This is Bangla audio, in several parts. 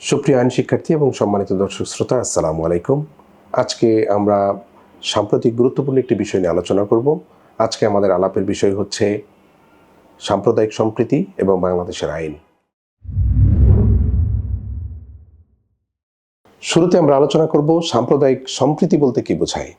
সুপ্রিয় আইন শিক্ষার্থী এবং সম্মানিত দর্শক শ্রোতা, আসসালামু আলাইকুম। আজকে আমরা সাম্প্রতিক গুরুত্বপূর্ণ একটি বিষয় নিয়ে আলোচনা করব। আজকে আমাদের আলাপের বিষয় হচ্ছে সাম্প্রদায়িক সম্প্রীতি এবং বাংলাদেশের আইন। শুরুতে আমরা আলোচনা করব সাম্প্রদায়িক সম্প্রীতি বলতে কি বোঝায়।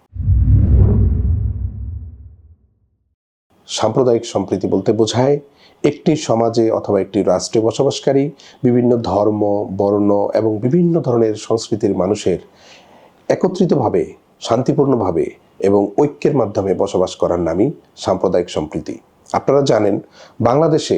সাম্প্রদায়িক সম্প্রীতি বলতে বোঝায় একটি সমাজে অথবা একটি রাষ্ট্রে বসবাসকারী, বিভিন্ন ধর্ম, বর্ণ এবং বিভিন্ন ধরনের সংস্কৃতির মানুষের একত্রিতভাবে, শান্তিপূর্ণভাবে এবং ঐক্যের মাধ্যমে বসবাস করার নামই সাম্প্রদায়িক সম্প্রীতি। আপনারা জানেন, বাংলাদেশে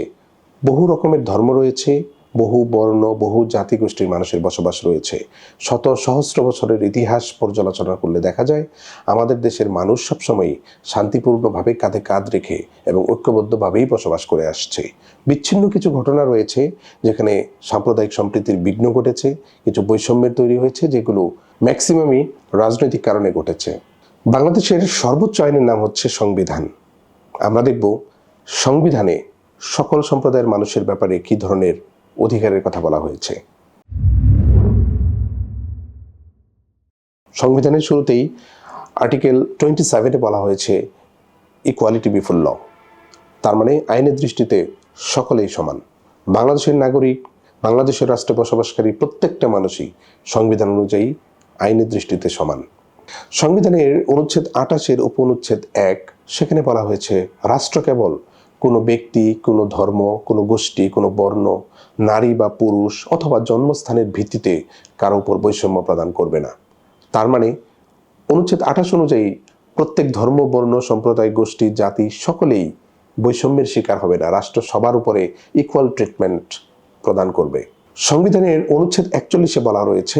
বহু রকমের ধর্ম রয়েছে বহু বর্ণ, বহু জাতিগোষ্ঠীর মানুষের বসবাস রয়েছে। শত সহস্র বছরের ইতিহাস পর্যালোচনা করলে দেখা যায়, আমাদের দেশের মানুষ সবসময়ই শান্তিপূর্ণভাবে কাঁধে কাঁধ রেখে এবং ঐক্যবদ্ধভাবেই বসবাস করে আসছে। বিচ্ছিন্ন কিছু ঘটনা রয়েছে, যেখানে সাম্প্রদায়িক সম্প্রীতির বিঘ্ন ঘটেছে, কিছু বৈষম্যের তৈরি হয়েছে, যেগুলো ম্যাক্সিমামই রাজনৈতিক কারণে ঘটেছে। বাংলাদেশের সর্বোচ্চ আইনের নাম হচ্ছে সংবিধান। আমরা দেখব সংবিধানে সকল সম্প্রদায়ের মানুষের ব্যাপারে কি ধরনের অধিকারের কথা বলা হয়েছে। সংবিধানের শুরুতেই আর্টিকেল টোয়েন্টি সেভেনে বলা হয়েছে, ইকুয়ালিটি বিফোর ল তার মানে আইনের দৃষ্টিতে সকলেই সমান। বাংলাদেশের নাগরিক, বাংলাদেশের রাষ্ট্রে বসবাসকারী প্রত্যেকটা মানুষই সংবিধান অনুযায়ী আইনের দৃষ্টিতে সমান। সংবিধানের অনুচ্ছেদ আটাশের উপ অনুচ্ছেদ এক, সেখানে বলা হয়েছে, রাষ্ট্র কেবল কোনো ব্যক্তি, কোনো ধর্ম, কোনো গোষ্ঠী, কোনো বর্ণ, নারী বা পুরুষ অথবা জন্মস্থানের ভিত্তিতে কারও উপর বৈষম্য প্রদান করবে না। তার মানে অনুচ্ছেদ আঠাশ অনুযায়ী প্রত্যেক ধর্ম, বর্ণ, সম্প্রদায়, গোষ্ঠী, জাতি সকলেই বৈষম্যের শিকার হবে না। রাষ্ট্র সবার উপরে ইকুয়াল ট্রিটমেন্ট প্রদান করবে। সংবিধানের অনুচ্ছেদ একচল্লিশে বলা রয়েছে,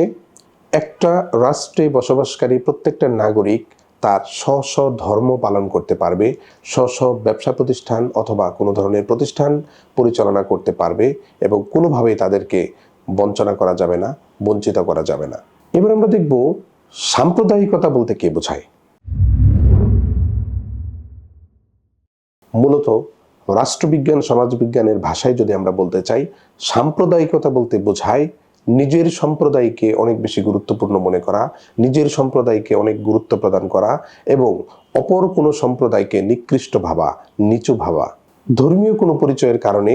একটা রাষ্ট্রে বসবাসকারী প্রত্যেকটা নাগরিক তার স্ব স্ব ধর্ম পালন করতে পারবে স্ব স্ব ব্যবসা প্রতিষ্ঠান অথবা কোনো ধরনের প্রতিষ্ঠান পরিচালনা করতে পারবে এবং কোনোভাবেই তাদেরকে বঞ্চনা করা যাবে না, বঞ্চিত করা যাবে না। এবার আমরা দেখব সাম্প্রদায়িকতা বলতে কে বোঝায়। মূলত রাষ্ট্রবিজ্ঞান, সমাজবিজ্ঞানের ভাষায় যদি আমরা বলতে চাই, সাম্প্রদায়িকতা বলতে বোঝায় নিজের সম্প্রদায়কে অনেক বেশি গুরুত্বপূর্ণ মনে করা, নিজের সম্প্রদায়কে অনেক গুরুত্ব প্রদান করা এবং অপর কোনো সম্প্রদায়কে নিকৃষ্ট ভাবা, নিচু ভাবা। ধর্মীয় কোনো পরিচয়ের কারণে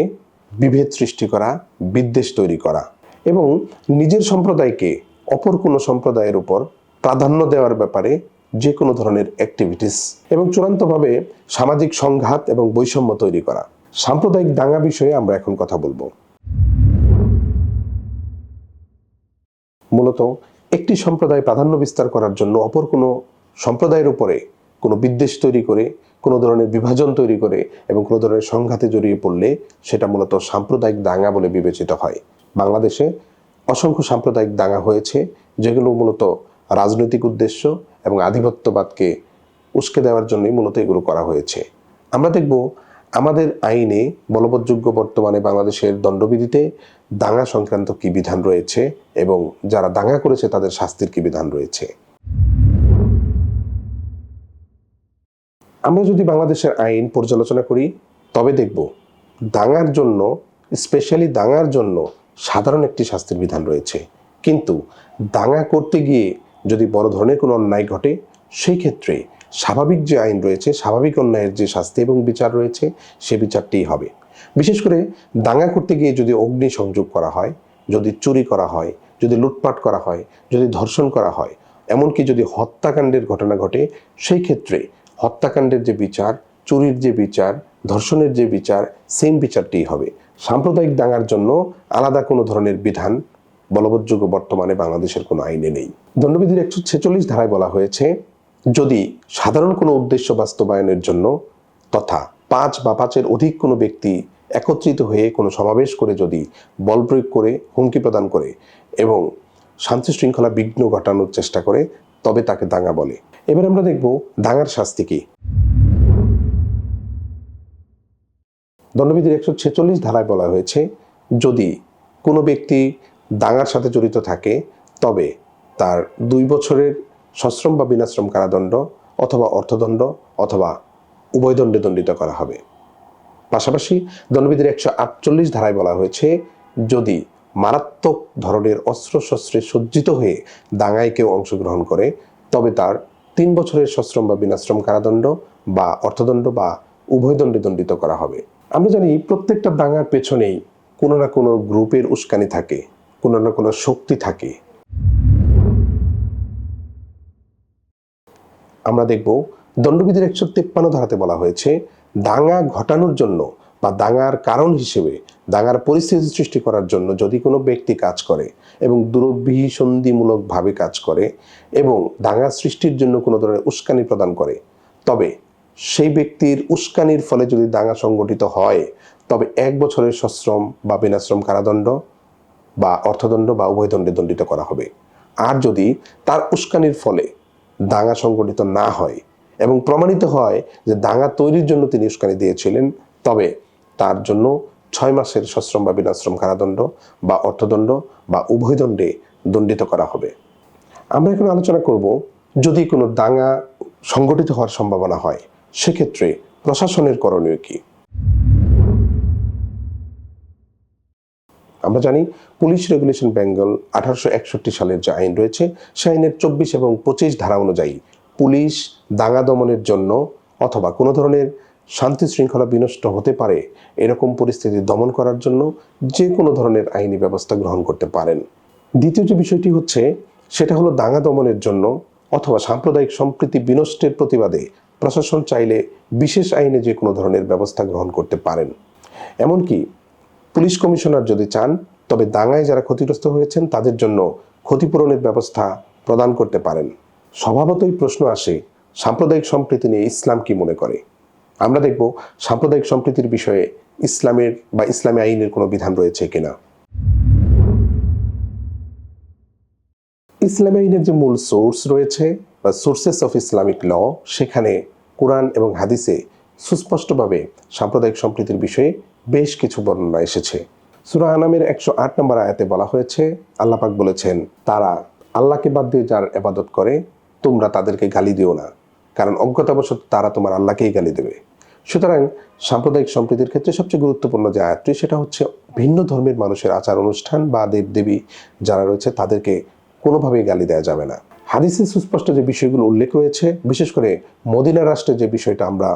বিভেদ সৃষ্টি করা, বিদ্বেষ তৈরি করা এবং নিজের সম্প্রদায়কে অপর কোনো সম্প্রদায়ের উপর প্রাধান্য দেওয়ার ব্যাপারে যে কোনো ধরনের অ্যাক্টিভিটিস এবং চূড়ান্তভাবে সামাজিক সংঘাত এবং বৈষম্য তৈরি করা। সাম্প্রদায়িক দাঙ্গা বিষয়ে আমরা এখন কথা বলব। মূলত একটি সম্প্রদায় প্রাধান্য বিস্তার করার জন্য, অপর কোনো সম্প্রদায়ের উপরে কোনো বিদ্বেষ তৈরি করে, কোনো ধরনের বিভাজন তৈরি করে এবং কোনো ধরনের সংঘাতে জড়িয়ে পড়লে সেটা মূলত সাম্প্রদায়িক দাঙ্গা বলে বিবেচিত হয়। বাংলাদেশে অসংখ্য সাম্প্রদায়িক দাঙ্গা হয়েছে, যেগুলো মূলত রাজনৈতিক উদ্দেশ্য এবং আধিপত্যবাদকে উস্কে দেওয়ার জন্যই মূলত এগুলো করা হয়েছে। আমরা দেখব আমাদের আইনে বলবৎযোগ্য বর্তমানে বাংলাদেশের দণ্ডবিধিতে দাঙ্গা সংক্রান্ত কি বিধান রয়েছে এবং যারা দাঙ্গা করেছে তাদের শাস্তির কি বিধান রয়েছে? আমরা যদি বাংলাদেশের আইন পর্যালোচনা করি, তবে দেখব দাঙ্গার জন্য, স্পেশালি দাঙ্গার জন্য সাধারণ একটি শাস্তির বিধান রয়েছে। কিন্তু দাঙ্গা করতে গিয়ে যদি বড় ধরনের কোনো অন্যায় ঘটে, সেই ক্ষেত্রে স্বাভাবিক যে আইন রয়েছে, স্বাভাবিক অন্যায়ের যে শাস্তি এবং বিচার রয়েছে, সে বিচারটিই হবে। বিশেষ করে দাঙ্গা করতে গিয়ে যদি অগ্নি সংযোগ করা হয়, যদি চুরি করা হয়, যদি লুটপাট করা হয়, যদি ধর্ষণ করা হয়, এমনকি যদি হত্যাকাণ্ডের ঘটনা ঘটে, সেই ক্ষেত্রে হত্যাকাণ্ডের যে বিচার, চুরির যে বিচার, ধর্ষণের যে বিচার সেম বিচারটিই হবে। সাম্প্রদায়িক দাঙ্গার জন্য আলাদা কোনো ধরনের বিধান বলবৎযোগ্য বর্তমানে বাংলাদেশের কোনো আইনে নেই। দণ্ডবিধির একশো ছেচল্লিশ ধারায় বলা হয়েছে যদি সাধারণ কোনো উদ্দেশ্য বাস্তবায়নের জন্য তথা পাঁচ বা পাঁচের অধিক কোনো ব্যক্তি একত্রিত হয়ে কোনো সমাবেশ করে যদি বল প্রয়োগ করে, হুমকি প্রদান করে এবং শান্তি শৃঙ্খলা বিঘ্ন ঘটানোর চেষ্টা করে, তবে তাকে দাঙ্গা বলে। এবার আমরা দেখব দাঙ্গার শাস্তি কি। দণ্ডবিধির একশো ছেচল্লিশ ধারায় বলা হয়েছে, যদি কোনো ব্যক্তি দাঙ্গার সাথে জড়িত থাকে, তবে তার দুই বছরের সশ্রম বা বিনাশ্রম কারাদণ্ড অথবা অর্থদণ্ড অথবা উভয় দণ্ডে দণ্ডিত করা হবে। পাশাপাশি দণ্ডবিধির একশো আটচল্লিশ ধারায় বলা হয়েছে, যদি মারাত্মক ধরনের অস্ত্রশস্ত্রে সজ্জিত হয়ে দাঙ্গায় কেউ অংশগ্রহণ করে, তবে তার তিন বছরের সশ্রম বা বিনাশ্রম কারাদণ্ড বা অর্থদণ্ড বা উভয় দণ্ডে দণ্ডিত করা হবে। আমরা জানি প্রত্যেকটা দাঙ্গার পেছনেই কোনো না কোনো গ্রুপের উস্কানি থাকে, কোনো না কোনো শক্তি থাকে। আমরা দেখব দণ্ডবিধির একশো তেপ্পান্ন ধারাতে বলা হয়েছে, দাঙ্গা ঘটানোর জন্য বা দাঙ্গার কারণ হিসেবে দাঙ্গার পরিস্থিতি সৃষ্টি করার জন্য যদি কোনো ব্যক্তি কাজ করে এবং দুরভিসন্ধিমূলকভাবে কাজ করে এবং দাঙ্গা সৃষ্টির জন্য কোনো ধরনের উস্কানি প্রদান করে, তবে সেই ব্যক্তির উস্কানির ফলে যদি দাঙ্গা সংগঠিত হয়, তবে এক বছরের সশ্রম বা বিনাশ্রম কারাদণ্ড বা অর্থদণ্ড বা উভয় দণ্ডে দণ্ডিত করা হবে। আর যদি তার উস্কানির ফলে দাঙ্গা সংগঠিত না হয় এবং প্রমাণিত হয় যে দাঙ্গা তৈরির জন্য তিনি উস্কানি দিয়েছিলেন। তবে তার জন্য ছয় মাসের সশ্রম বা বিনাশ্রম কারাদণ্ড বা অর্থদণ্ড বা উভয় দণ্ডে দণ্ডিত করা হবে। আমরা এখন আলোচনা করব, যদি কোনো দাঙ্গা সংগঠিত হওয়ার সম্ভাবনা হয়, সেক্ষেত্রে প্রশাসনের করণীয় কী? আমরা জানি পুলিশ রেগুলেশন বেঙ্গল আঠারোশো একষট্টি সালের যে আইন রয়েছে, সে আইনের চব্বিশ এবং পঁচিশ ধারা অনুযায়ী পুলিশ দাঙ্গা দমনের জন্য অথবা কোনো ধরনের শান্তি শৃঙ্খলা বিনষ্ট হতে পারে এরকম পরিস্থিতি দমন করার জন্য যে কোনো ধরনের আইনি ব্যবস্থা গ্রহণ করতে পারেন। দ্বিতীয় যে বিষয়টি হচ্ছে, সেটা হলো দাঙ্গা দমনের জন্য অথবা সাম্প্রদায়িক সম্প্রীতি বিনষ্টের প্রতিবাদে প্রশাসন চাইলে বিশেষ আইনে যে কোনো ধরনের ব্যবস্থা গ্রহণ করতে পারেন। এমনকি পুলিশ কমিশনার যদি চান, তবে দাঙ্গায় যারা ক্ষতিগ্রস্ত হয়েছেন তাদের জন্য ক্ষতিপূরণের ব্যবস্থা প্রদান করতে পারেন। স্বভাবতই প্রশ্ন আসে, সাম্প্রদায়িক সম্প্রীতি নিয়ে ইসলাম কি মনে করে? আমরা দেখব সাম্প্রদায়িক সম্প্রীতির বিষয়ে ইসলামের বা ইসলামী আইনের কোনো বিধান রয়েছে কিনা। ইসলামী আইনের যে মূল সোর্স রয়েছে বা সোর্সেস অফ ইসলামিক ল, সেখানে কোরআন এবং হাদিসে সুস্পষ্টভাবে সাম্প্রদায়িক সম্প্রীতির বিষয়ে বেশ কিছু বর্ণনা এসেছে। সুরা আনামের একশো আট নম্বর আয়াতে বলা হয়েছে আল্লাপাক বলেছেন, তারা আল্লাহকে বাদ দিয়ে যার এবাদত করে, তোমরা তাদেরকে গালি দিও না। কারণ অজ্ঞতাবশত তারা তোমার আল্লাহকেই গালি দেবে। সুতরাং সাম্প্রদায়িক সম্প্রীতির ক্ষেত্রে সবচেয়ে গুরুত্বপূর্ণ যে আয়াতটি, সেটা হচ্ছে ভিন্ন ধর্মের মানুষের আচার অনুষ্ঠান বা দেবদেবী যারা রয়েছে, তাদেরকে কোনোভাবেই গালি দেওয়া যাবে না। হাদিসে সুস্পষ্ট যে বিষয়গুলো উল্লেখ রয়েছে, বিশেষ করে মদিনা রাষ্ট্রের যে বিষয়টা আমরা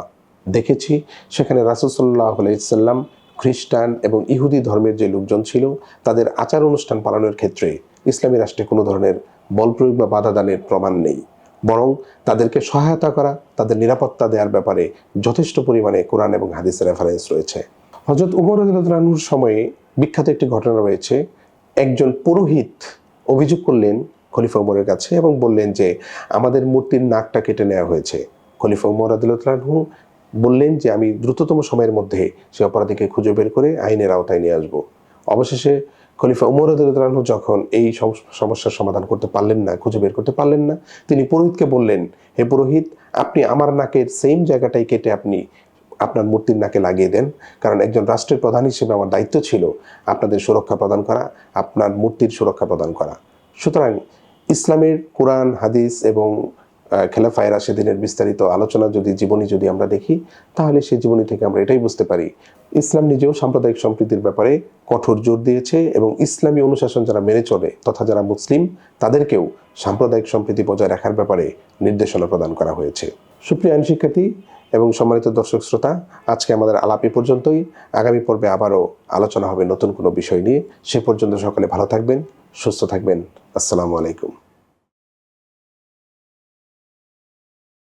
দেখেছি, সেখানে রাসুসাল্লাহ আলাইসাল্লাম খ্রিস্টান এবং ইহুদি ধর্মের যে লোকজন ছিল, তাদের আচার অনুষ্ঠান পালনের ক্ষেত্রে ইসলামী রাষ্ট্রে কোনো ধরনের বল প্রয়োগ বা বাধা দানের প্রমাণ নেই। বরং তাদেরকে সহায়তা করা, তাদের নিরাপত্তা দেওয়ার ব্যাপারে যথেষ্ট পরিমাণে কোরআন এবং হাদিসের রেফারেন্স রয়েছে। হজরত উমর রানুর সময়ে বিখ্যাত একটি ঘটনা রয়েছে। একজন পুরোহিত অভিযোগ করলেন খলিফা উমরের কাছে এবং বললেন যে, আমাদের মূর্তির নাকটা কেটে নেওয়া হয়েছে। খলিফা উমর আদিলতলানহু বললেন যে আমি দ্রুততম সময়ের মধ্যে সে অপরাধীকে খুঁজে বের করে আইনের আওতায় নিয়ে আসব। অবশেষে খলিফা উমর আদিলতলানহু যখন এই সম- সমস্যার সমাধান করতে পারলেন না, খুঁজে বের করতে পারলেন না, তিনি পুরোহিতকে বললেন, হে পুরোহিত, আপনি আমার নাকের সেম জায়গাটাই কেটে আপনি আপনার মূর্তির নাকে লাগিয়ে দেন, কারণ একজন রাষ্ট্রের প্রধান হিসেবে আমার দায়িত্ব ছিল আপনাদের সুরক্ষা প্রদান করা, আপনার মূর্তির সুরক্ষা প্রদান করা। সুতরাং ইসলামের কোরআন, হাদিস এবং খেলাফায় রাশেদিনের বিস্তারিত আলোচনা যদি জীবনী যদি আমরা দেখি, তাহলে সেই জীবনী থেকে আমরা এটাই বুঝতে পারি। ইসলাম নিজেও সাম্প্রদায়িক সম্প্রীতির ব্যাপারে কঠোর জোর দিয়েছে এবং ইসলামী অনুশাসন যারা মেনে চলে তথা যারা মুসলিম, তাদেরকেও সাম্প্রদায়িক সম্প্রীতি বজায় রাখার ব্যাপারে নির্দেশনা প্রদান করা হয়েছে। সুপ্রিয় আইন শিক্ষার্থী এবং সম্মানিত দর্শক শ্রোতা, আজকে আমাদের আলাপ এ পর্যন্তই। আগামী পর্বে আবারও আলোচনা হবে নতুন কোনো বিষয় নিয়ে। সে পর্যন্ত সকলে ভালো থাকবেন, সুস্থ থাকবেন। আসসালামু আলাইকুম।